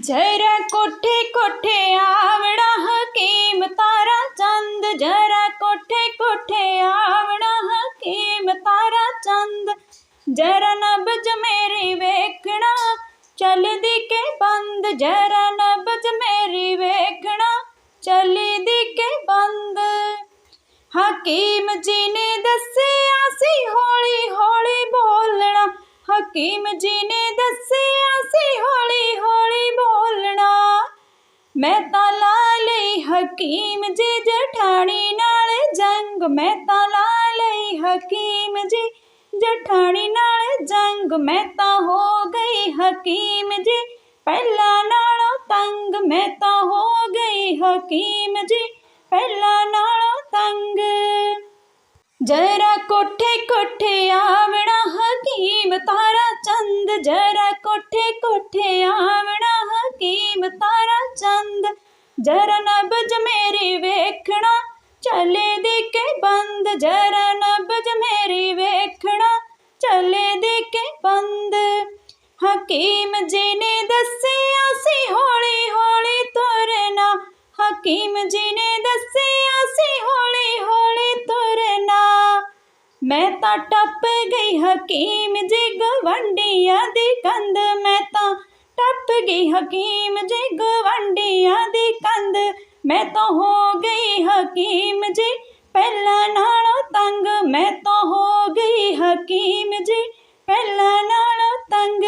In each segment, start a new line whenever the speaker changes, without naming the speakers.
ਜਰਾ ਕੋਠੇ ਕੋਠੇ ਆਵਣਾ ਹਕੀਮ ਤਾਰਾ ਚੰਦ ਜਰਾ ਕੋਠੇ ਕੋਠੇ ਆਵਣਾ ਹਕੀਮ ਤਾਰਾ ਚੰਦ ਜਰਾ ਨਬਜ ਮੇਰੀ ਵੇਖਣਾ, ਚੱਲਦੀ ਕੇ ਬੰਦ। ਜਰਾ ਨਬਜ ਮੇਰੀ ਵੇਖਣਾ, ਚੱਲਦੀ ਕੇ ਬੰਦ। ਹਕੀਮ ਜੀ ਨੇ ਦੱਸਿਆ ਸੀ ਹੌਲੀ ਹੌਲੀ ਬੋਲਣਾ। ਹਕੀਮ ਜੀ ਨੇ ਦੱਸਿਆ ਮੈਂ ਤਾਂ ਲਾ ਲਈ ਹਕੀਮ ਜੀ ਜਠਾਣੀ ਨਾਲ ਜੰਗ। ਮੈਂ ਤਾਂ ਲਾ ਲਈ ਹਕੀਮ ਜੀ ਜਠਾਣੀ ਨਾਲ ਜੰਗ। ਮੈਂ ਤਾਂ ਹੋ ਗਈ ਹਕੀਮ ਜੀ ਪਹਿਲਾਂ ਨਾਲੋਂ ਤੰਗ। ਮੈਂ ਤਾਂ ਹੋ ਗਈ ਹਕੀਮ ਜੀ ਪਹਿਲਾਂ ਨਾਲੋਂ ਤੰਗ। ਜਰਾ ਕੋਠੇ ਕੋਠੇ ਚੰਦ ਜਰਾ ਨਬਜ ਮੇਰੀ ਵੇਖਣਾ, ਚੱਲੇ ਦੇ ਕੇ ਬੰਦ, ਜਰਾ ਨਬਜ ਮੇਰੀ ਵੇਖਣਾ, ਚੱਲੇ ਦੇ ਕੇ ਬੰਦ। ਹਕੀਮ ਜੀ ਨੇ ਦੱਸਿਆ ਸੀ, ਹੌਲੀ ਹੌਲੀ ਤੁਰਨਾ। ਹਕੀਮ ਜੀ ਨੇ ਦੱਸਿਆ ਸੀ, ਹੌਲੀ ਹੌਲੀ ਤੁਰਨਾ। ਮੈਂ ਤਾਂ ਟੱਪ ਗਈ ਹਕੀਮ ਜੀ ਗਵੰਡੀਆਂ ਦੀ ਕੰਧ, ਮੈਂ ਤਾਂ ਟੱਪ ਗਈ ਹਕੀਮ ਜੀ ਗਵੰਡੀਆਂ ਦੀ ਕੰਧ ਮੈਂ ਤਾਂ ਹੋ ਗਈ ਹਕੀਮ ਜੀ ਪਹਿਲਾਂ ਨਾਲੋਂ ਤੰਗ ਮੈਂ ਤਾਂ ਹੋ ਗਈ ਹਕੀਮ ਜੀ ਪਹਿਲਾਂ ਨਾਲੋਂ ਤੰਗ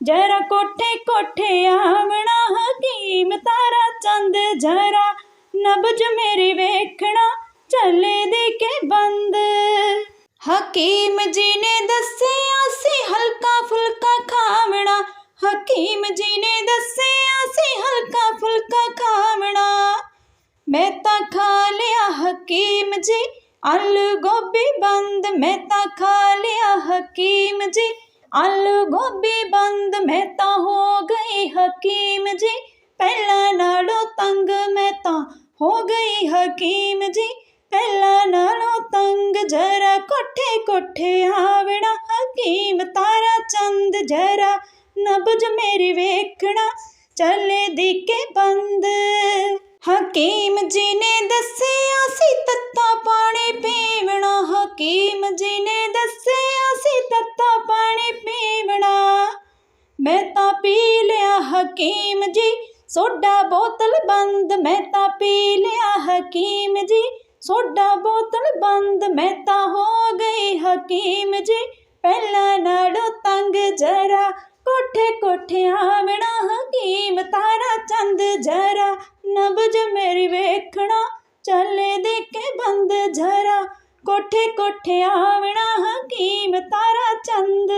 ਜਰਾ ਕੋਠੇ ਕੋਠੇ ਆਵਣਾ ਹਕੀਮ ਤਾਰਾ ਚੰਦ ਜਰਾ ਨਬਜ ਮੇਰੀ ਵੇਖਣਾ ਚੱਲੇ ਦੇ ਕੇ ਬੰਦ ਹਕੀਮ ਜੀ ਹਕੀਮ ਜੀ ਨੇ ਦੱਸਿਆ ਸੀ, ਹਲਕਾ ਫੁਲਕਾ ਖਾਵਣਾ। ਮੈਂ ਤਾਂ ਖਾ ਲਿਆ ਹਕੀਮ ਜੀ ਆਲੂ ਗੋਭੀ ਬੰਦ ਮੈਂ ਤਾਂ ਖਾ ਲਿਆ ਹਕੀਮ ਜੀ। ਆਲੂ ਗੋਭੀ ਬੰਦ ਮੈਂ ਤਾਂ ਹੋ ਗਈ ਹਕੀਮ ਜੀ। ਪਹਿਲਾਂ ਨਾਲੋਂ ਤੰਗ ਮੈਂ ਤਾਂ ਹੋ ਗਈ ਹਕੀਮ ਜੀ। ਪਹਿਲਾਂ ਨਾਲੋਂ ਤੰਗ ਜਰਾ ਕੋਠੇ ਕੋਠੇ ਆਵਣਾ ਨਬਜ ਮੇਰੀ ਵੇਖਣਾ ਚੱਲੇ ਦੀ ਬੰਦ। ਹਕੀਮ ਜੀ ਨੇ ਦੱਸਿਆ ਸੀ ਤੱਤਾ ਪਾਣੀ ਪੀਵਣਾ, ਹਕੀਮ ਜੀ ਨੇ ਦੱਸਿਆ ਸੀ ਤੱਤਾ ਪਾਣੀ ਪੀਵਣਾ। ਮੈਂ ਤਾਂ ਪੀ ਲਿਆ ਹਕੀਮ ਜੀ, ਸੋਡਾ ਬੋਤਲ ਬੰਦ। ਮੈਂ ਤਾਂ ਪੀ ਲਿਆ ਹਕੀਮ ਜੀ, ਸੋਡਾ ਬੋਤਲ ਬੰਦ। ਮੈਂ ਤਾਂ ਹੋ ਗਈ ਹਕੀਮ ਜੀ, ਪਹਿਲਾਂ ਨਾਲੋਂ ਤੰਗ ਜਰਾ। ਕੋਠੇ ਕੋਠਿਆਂ ਵਿਣਾ ਹਕੀਮ ਤਾਰਾ ਚੰਦ ਜਰਾ, ਨਬਜ ਮੇਰੀ ਵੇਖਣਾ, ਚੱਲੇ ਦੇ ਕੇ ਬੰਦ ਜਰਾ। ਕੋਠੇ ਕੋਠਿਆਂ ਵਿਣਾ ਹਕੀਮ ਤਾਰਾ ਚੰਦ।